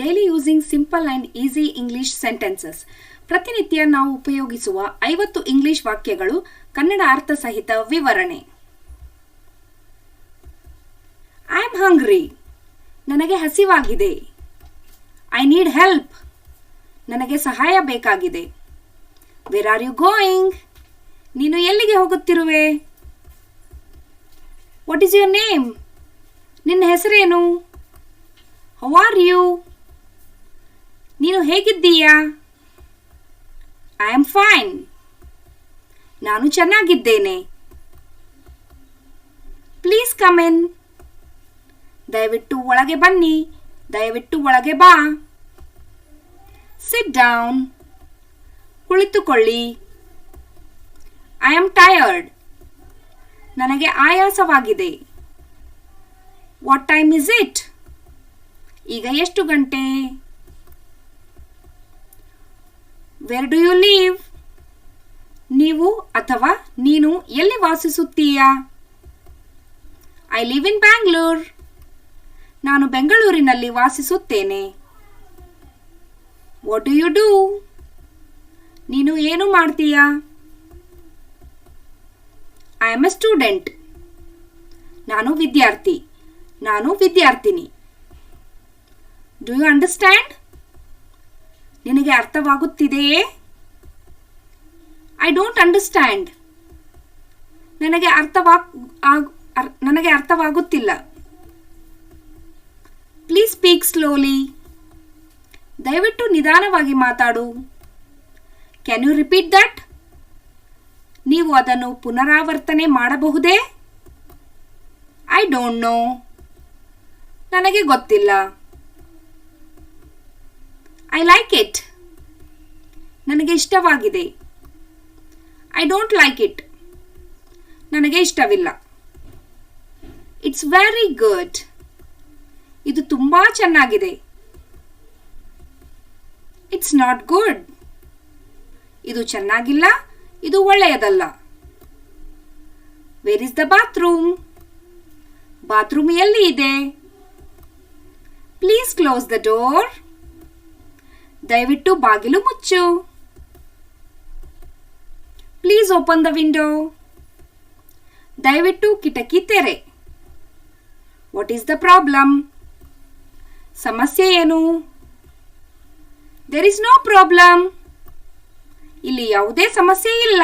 Daily using simple and easy English sentences ಪ್ರತಿನಿತ್ಯ ನಾವು ಉಪಯೋಗಿಸುವ ಐವತ್ತು ಇಂಗ್ಲಿಷ್ ವಾಕ್ಯಗಳು ಕನ್ನಡ ಅರ್ಥ ಸಹಿತ ವಿವರಣೆ. ಐ ಆಮ್ ಹಂಗ್ರಿ ನನಗೆ ಹಸಿವಾಗಿದೆ. ಐ ನೀಡ್ ಹೆಲ್ಪ್ ನನಗೆ ಸಹಾಯ ಬೇಕಾಗಿದೆ. ವೆರ್ ಆರ್ ಯು ಗೋಯಿಂಗ್ ನೀನು ಎಲ್ಲಿಗೆ ಹೋಗುತ್ತಿರುವೆ? ವಾಟ್ ಈಸ್ ಯುವರ್ ನೇಮ್ ನಿನ್ನ ಹೆಸರೇನು? ಹೌ ಆರ್ ಯು ನೀನು ಹೇಗಿದ್ದೀಯಾ? ಐ ಆಮ್ ಫೈನ್ ನಾನು ಚೆನ್ನಾಗಿದ್ದೇನೆ. ಪ್ಲೀಸ್ ಕಮ್ ಇನ್ ದಯವಿಟ್ಟು ಒಳಗೆ ಬನ್ನಿ. ದಯವಿಟ್ಟು ಒಳಗೆ ಬಾ. ಸಿಟ್ ಡೌನ್ ಕುಳಿತುಕೊಳ್ಳಿ. ಐ ಆಮ್ ಟಯರ್ಡ್ ನನಗೆ ಆಯಾಸವಾಗಿದೆ. ವಾಟ್ ಟೈಮ್ ಇಸ್ ಇಟ್ ಈಗ ಎಷ್ಟು ಗಂಟೆ? ವೆರ್ ಡು ಯು ಲೀವ್ ನೀವು ಅಥವಾ ನೀನು ಎಲ್ಲಿ ವಾಸಿಸುತ್ತೀಯಾ? ಐ ಲಿವ್ ಇನ್ ಬ್ಯಾಂಗ್ಳೂರ್ ನಾನು ಬೆಂಗಳೂರಿನಲ್ಲಿ ವಾಸಿಸುತ್ತೇನೆ. ವಾಟ್ ಡು ಯು ಡೂ ನೀನು ಏನು ಮಾಡ್ತೀಯಾ? ಐ ಆಮ್ ಎ ಸ್ಟೂಡೆಂಟ್ ನಾನು ವಿದ್ಯಾರ್ಥಿ. ನಾನು ವಿದ್ಯಾರ್ಥಿನಿ. ಡು ಯು ಅಂಡರ್ಸ್ಟ್ಯಾಂಡ್ ನಿನಗೆ ಅರ್ಥವಾಗುತ್ತಿದೆಯೇ? ಐ ಡೋಂಟ್ ಅಂಡರ್ಸ್ಟ್ಯಾಂಡ್ ನನಗೆ ಅರ್ಥವಾಗ್ ಆಗ್- ನನಗೆ ಅರ್ಥವಾಗುತ್ತಿಲ್ಲ. ಪ್ಲೀಸ್ ಸ್ಪೀಕ್ ಸ್ಲೋಲಿ ದಯವಿಟ್ಟು ನಿಧಾನವಾಗಿ ಮಾತಾಡು. ಕ್ಯಾನ್ ಯು ರಿಪೀಟ್ ದಟ್ ನೀವು ಅದನ್ನು ಪುನರಾವರ್ತನೆ ಮಾಡಬಹುದೇ? ಐ ಡೋಂಟ್ ನೋ ನನಗೆ ಗೊತ್ತಿಲ್ಲ. ಐ ಲೈಕ್ ಇಟ್ ನನಗೆ ಇಷ್ಟವಾಗಿದೆ. ಐ ಡೋಂಟ್ ಲೈಕ್ ಇಟ್ ನನಗೆ ಇಷ್ಟವಿಲ್ಲ. ಇಟ್ಸ್ ವೆರಿ ಗುಡ್ ಇದು ತುಂಬ ಚೆನ್ನಾಗಿದೆ. ಇಟ್ಸ್ ನಾಟ್ ಗುಡ್ ಇದು ಚೆನ್ನಾಗಿಲ್ಲ, ಇದು ಒಳ್ಳೆಯದಲ್ಲ. Where is the bathroom bathroom ಎಲ್ಲಿ ಇದೆ? ಪ್ಲೀಸ್ ಕ್ಲೋಸ್ ದ ಡೋರ್ ದಯವಿಟ್ಟು ಬಾಗಿಲು ಮುಚ್ಚು. ಪ್ಲೀಸ್ ಓಪನ್ ದ ವಿಂಡೋ ದಯವಿಟ್ಟು ಕಿಟಕಿ ತೆರೆ. ವಾಟ್ ಈಸ್ ದ ಪ್ರಾಬ್ಲಮ್ ಸಮಸ್ಯೆ ಏನು? ದೇರ್ ಇಸ್ ನೋ ಪ್ರಾಬ್ಲಮ್ ಇಲ್ಲಿ ಯಾವುದೇ ಸಮಸ್ಯೆ ಇಲ್ಲ.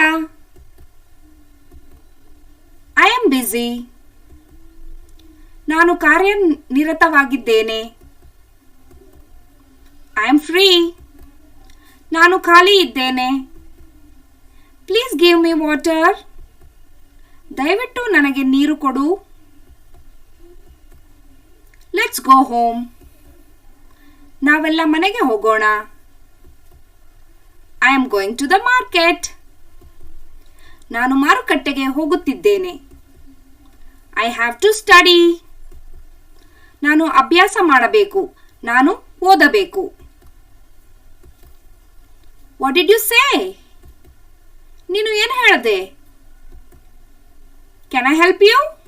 ಐ ಆಮ್ ಬ್ಯುಸಿ ನಾನು ಕಾರ್ಯನಿರತವಾಗಿದ್ದೇನೆ. ಐ ಆಮ್ ಫ್ರೀ ನಾನು ಖಾಲಿ ಇದ್ದೇನೆ. ಪ್ಲೀಸ್ ಗಿವ್ ಮಿ ವಾಟರ್ ದಯವಿಟ್ಟು ನನಗೆ ನೀರು ಕೊಡು. ಲೆಟ್ಸ್ ಗೋ ಹೋಮ್ ನಾವೆಲ್ಲ ಮನೆಗೆ ಹೋಗೋಣ. I am going to the market ನಾನು ಮಾರುಕಟ್ಟೆಗೆ ಹೋಗುತ್ತಿದ್ದೇನೆ. ಐ ಹ್ಯಾವ್ ಟು ಸ್ಟಡಿ ನಾನು ಅಭ್ಯಾಸ ಮಾಡಬೇಕು. ನಾನು ಓದಬೇಕು. ವಾಟ್ ಡಿಡ್ ಯು ಸೇ ನೀನು ಏನು ಹೇಳಿದೆ? ಕ್ಯಾನ್ ಐ ಹೆಲ್ಪ್ ಯು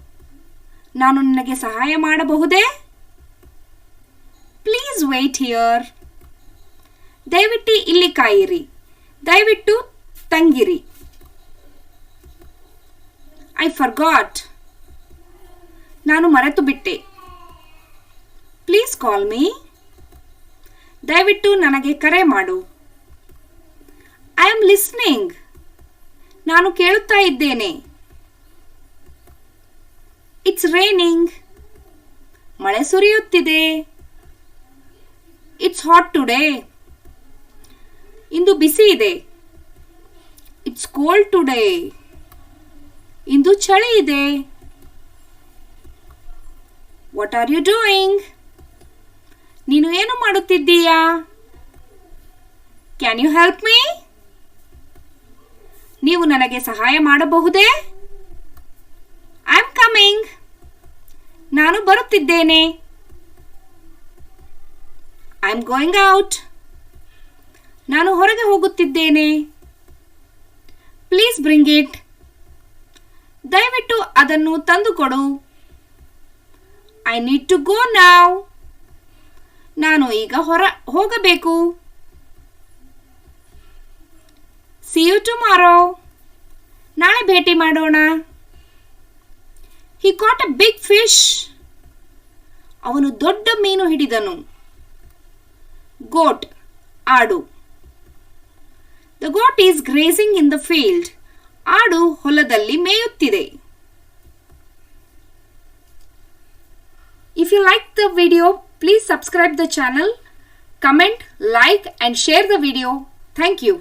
ನಾನು ನಿನಗೆ ಸಹಾಯ ಮಾಡಬಹುದೇ? ಪ್ಲೀಸ್ ವೆಯ್ಟ್ ಹಿಯರ್ ದಯವಿಟ್ಟು ಇಲ್ಲಿ ಕಾಯಿರಿ. ದಯವಿಟ್ಟು ತಂಗಿರಿ. ಐ ಫರ್ಗಾಟ್ ನಾನು ಮರೆತು ಬಿಟ್ಟೆ. ಪ್ಲೀಸ್ ಕಾಲ್ ಮೀ ದಯವಿಟ್ಟು ನನಗೆ ಕರೆ ಮಾಡು. ಲಿಸ್ನಿಂಗ್ ನಾನು ಕೇಳುತ್ತಾ ಇದ್ದೇನೆ. ಇಟ್ಸ್ ರೇನಿಂಗ್ ಮಳೆ ಸುರಿಯುತ್ತಿದೆ. ಇಟ್ಸ್ ಹಾಟ್ ಟುಡೇ ಇಂದು ಬಿಸಿ ಇದೆ. ಇಟ್ಸ್ ಕೋಲ್ಡ್ ಟುಡೇ ಇಂದು ಚಳಿ ಇದೆ. ವಾಟ್ ಆರ್ ಯು ಡೂಯಿಂಗ್ ನೀನು ಏನು ಮಾಡುತ್ತಿದ್ದೀಯಾ? ಕ್ಯಾನ್ ಯು ಹೆಲ್ಪ್ ಮೀ ನೀವು ನನಗೆ ಸಹಾಯ ಮಾಡಬಹುದೇ? ಐ ಆಮ್ ಕಮಿಂಗ್ ನಾನು ಬರುತ್ತಿದ್ದೇನೆ. ಐ ಆಮ್ ಗೋಯಿಂಗ್ ಔಟ್ ನಾನು ಹೊರಗೆ ಹೋಗುತ್ತಿದ್ದೇನೆ. ಪ್ಲೀಸ್ ಬ್ರಿಂಗ್ ಇಟ್ ದಯವಿಟ್ಟು ಅದನ್ನು ತಂದುಕೊಡು. I need to go now ನಾನು ಈಗ ಹೊರ ಹೋಗಬೇಕು. ಸಿ ಯು ಟುಮಾರೋ ನಾಳೆ ಭೇಟಿ ಮಾಡೋಣ. He caught a big fish ಅವನು ದೊಡ್ಡ ಮೀನು ಹಿಡಿದನು. ಗೋಟ್ ಆಡು. The goat is grazing in the field ಆಡು ಹೊಲದಲ್ಲಿ ಮೇಯುತ್ತಿದೆ. If you like the video please subscribe the channel comment like and share the video thank you